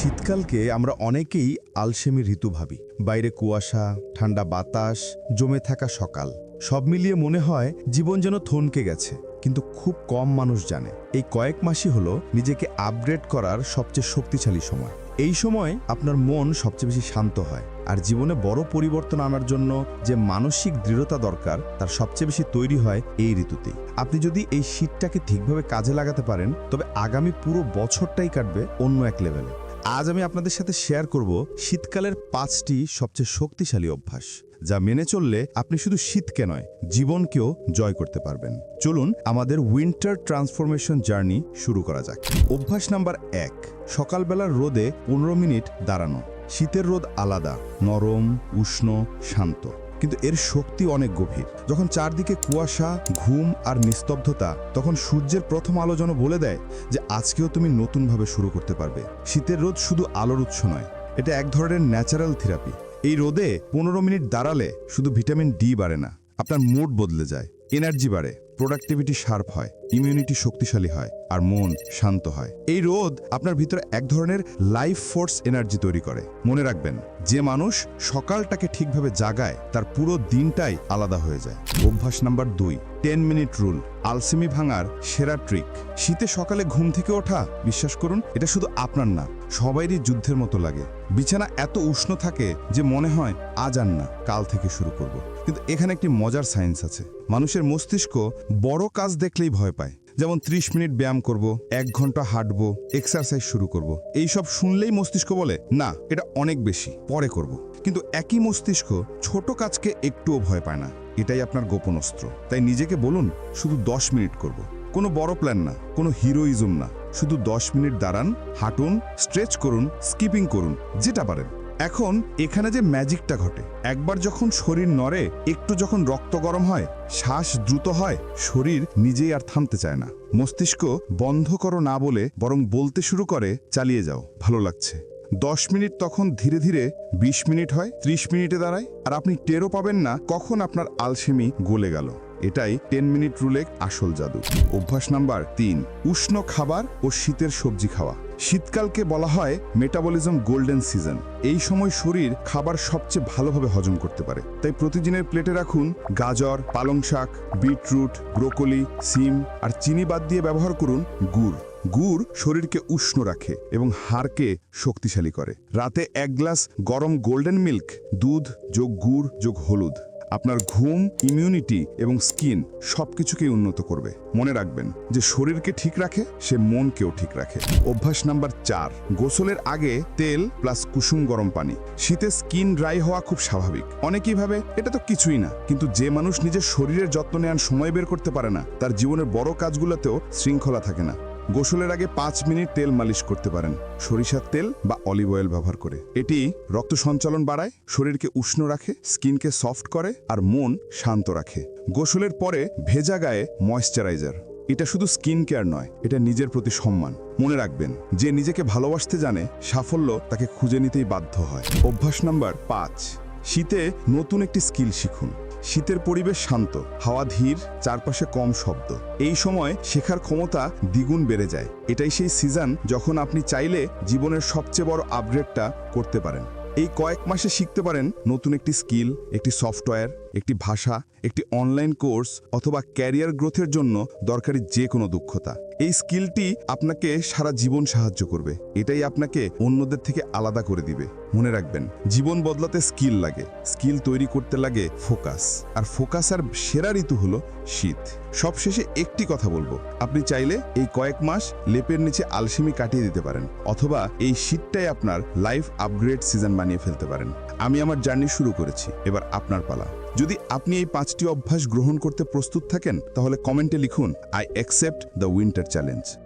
শীতকালকে আমরা অনেকেই আলসেমি ঋতু ভাবি। বাইরে কুয়াশা, ঠান্ডা বাতাস, জমে থাকা সকাল। সব মিলিয়ে মনে হয় জীবন যেন থনকে গেছে, কিন্তু খুব কম মানুষ জানে। এই কয়েক মাসই হলো নিজেকে আপগ্রেড করার সবচেয়ে শক্তিশালী সময়। এই সময় আপনার মন সবচেয়ে বেশি শান্ত হয়, আর জীবনে বড় পরিবর্তন আনার জন্য যে মানসিক দৃঢ়তা দরকার, তার সবচেয়ে বেশি তৈরি হয় এই ঋতুতেই। আপনি যদি এই শীতটাকে ঠিকভাবে কাজে লাগাতে পারেন, তবে আগামী পুরো বছরটাই কাটবে অন্য এক লেভেলে আজ আমি আপনাদের সাথে শেয়ার করব শীতকালের পাঁচটি সবচেয়ে শক্তিশালী অভ্যাস, যা মেনে চললে আপনি শুধু শীতকে নয়, জীবনকেও জয় করতে পারবেন। চলুন আমাদের উইন্টার ট্রান্সফরমেশন জার্নি শুরু করা যাক। অভ্যাস নাম্বার এক, সকালবেলার রোদে পনেরো মিনিট দাঁড়ানো। শীতের রোদ আলাদা, নরম, উষ্ণ, শান্ত। কিন্তু এর শক্তি অনেক গভীর। যখন চারদিকে কুয়াশা, ঘুম আর নিস্তব্ধতা, তখন সূর্যের প্রথম আলো যেন বলে দেয় যে আজকেও তুমি নতুনভাবে শুরু করতে পারবে। শীতের রোদ শুধু আলোর উৎস নয়, এটা এক ধরনের ন্যাচারাল থেরাপি এই রোদে পনেরো মিনিট দাঁড়ালে শুধু ভিটামিন ডি বাড়ে না, আপনার মুড বদলে যায় এনার্জি বাড়ে প্রোডাক্টিভিটি শার্প হয়। ইমিউনিটি শক্তিশালী হয় আর মন শান্ত হয়। এই রোদ আপনার ভিতরে এক ধরনের লাইফ ফোর্স এনার্জি তৈরি করে। মনে রাখবেন, যে মানুষ সকালটাকে ঠিকভাবে জাগায়, তার পুরো দিনটাই আলাদা হয়ে যায়। অভ্যাস নাম্বার দুই টেন মিনিট রুল আলসেমি ভাঙার সেরা ট্রিক শীতে সকালে ঘুম থেকে ওঠা, বিশ্বাস করুন, এটা শুধু আপনার না, সবাইরই যুদ্ধের মতো লাগে। বিছানা এত উষ্ণ থাকে যে মনে হয় আজ আর না, কাল থেকে শুরু করব। কিন্তু এখানে একটি মজার সায়েন্স আছে। মানুষের মস্তিষ্ক বড় কাজ দেখলেই ভয় যেমন 30 মিনিট ব্যায়াম করব, এক ঘণ্টা হাঁটবো এক্সারসাইজ শুরু করব। এইসব শুনলেই মস্তিষ্ক বলে, না, এটা অনেক বেশি, পরে করব। কিন্তু একই মস্তিষ্ক ছোট কাজকে একটুও ভয় পায় না। এটাই আপনার গোপন অস্ত্র। তাই নিজেকে বলুন, শুধু 10 মিনিট করব। কোনো বড় প্ল্যান না, কোনো হিরোইজম না। শুধু 10 মিনিট দাঁড়ান, হাঁটুন স্ট্রেচ করুন স্কিপিং করুন, যেটা পারেন। এখন এখানে যে ম্যাজিকটা ঘটে, একবার যখন শরীর নড়ে, একটু যখন রক্ত গরম হয়, শ্বাস দ্রুত হয়, শরীর নিজেই আর থামতে চায় না। মস্তিষ্ক বন্ধ করো না বলে বরং বলতে শুরু করে, চালিয়ে যাও, ভালো লাগছে। দশ মিনিট তখন ধীরে ধীরে ২০ মিনিট হয় ৩০ মিনিটে দাঁড়ায়, আর আপনি টেরও পাবেন না কখন আপনার আলসেমি গলে গেল। এটাই টেন মিনিট রুলে আসল জাদু। অভ্যাস নাম্বার তিন, উষ্ণ খাবার ও শীতের সবজি খাওয়া। শীতকালকে বলা হয় মেটাবলিজম গোল্ডেন সিজন এই সময় শরীর খাবার সবচেয়ে ভালোভাবে হজম করতে পারে। তাই প্রতিদিনের প্লেটে রাখুন গাজর, পালং শাক, বিটরুট, ব্রোকলি, সিম আর চিনি বাদ দিয়ে ব্যবহার করুন গুড়। গুড় শরীরকে উষ্ণ রাখে এবং হাড়কে শক্তিশালী করে। রাতে এক গ্লাস গরম গোল্ডেন মিল্ক দুধ যোগ গুড় যোগ হলুদ। আপনার ঘুম ইমিউনিটি এবং স্কিন সবকিছুকেই উন্নত করবে। মনে রাখবেন যে শরীরকে ঠিক রাখে, সে মনকেও ঠিক রাখে। অভ্যাস নাম্বার চার, গোসলের আগে তেল প্লাস কুসুম গরম পানি। শীতে স্কিন ড্রাই হওয়া খুব স্বাভাবিক। অনেকেই ভাবে এটা তো কিছুই না, কিন্তু যে মানুষ নিজের শরীরের যত্ন নেওয়ার সময় বের করতে পারে না, তার জীবনের বড় কাজগুলোতেও শৃঙ্খলা থাকে না। গোসলের আগে পাঁচ মিনিট তেল মালিশ করতে পারেন, সরিষার তেল বা অলিভ অয়েল ব্যবহার করে। এটি রক্ত সঞ্চালন বাড়ায়, শরীরকে উষ্ণ রাখে, স্কিনকে সফট করে আর মন শান্ত রাখে। গোসলের পরে ভেজা গায়ে ময়শ্চারাইজার। এটা শুধু স্কিন কেয়ার নয়, এটা নিজের প্রতি সম্মান। মনে রাখবেন, যে নিজেকে ভালোবাসতে জানে, সাফল্য তাকে খুঁজে নিতেই বাধ্য হয়। অভ্যাস নাম্বার পাঁচ, শীতে নতুন একটি স্কিল শিখুন। শীতের পরিবেশ শান্ত, হাওয়া ধীর, চারপাশে কম শব্দ। এই সময় শেখার ক্ষমতা দ্বিগুণ বেড়ে যায়। এটাই সেই সিজন যখন আপনি চাইলে জীবনের সবচেয়ে বড় আপগ্রেডটা করতে পারেন। এই কয়েক মাসে শিখতে পারেন নতুন একটি স্কিল একটি সফটওয়্যার একটি ভাষা, একটি অনলাইন কোর্স অথবা ক্যারিয়ার গ্রোথের জন্য দরকারি যে কোনো দক্ষতা। এই স্কিলটি আপনাকে সারা জীবন সাহায্য করবে। এটাই আপনাকে অন্যদের থেকে আলাদা করে দিবে। মনে রাখবেন, জীবন বদলাতে স্কিল লাগে। স্কিল তৈরি করতে লাগে ফোকাস আর ফোকাস আর সেরা ঋতু হলো শীত। সবশেষে একটি কথা বলব। আপনি চাইলে এই কয়েক মাস লেপের নিচে আলসেমি কাটিয়ে দিতে পারেন অথবা এই শীতটাই আপনার লাইফ আপগ্রেড সিজন বানিয়ে ফেলতে পারেন। আমি আমার জার্নি শুরু করেছি। এবার আপনার পালা। যদি আপনি এই পাঁচটি অভ্যাস গ্রহণ করতে প্রস্তুত থাকেন, তাহলে কমেন্টে লিখুন I accept the winter challenge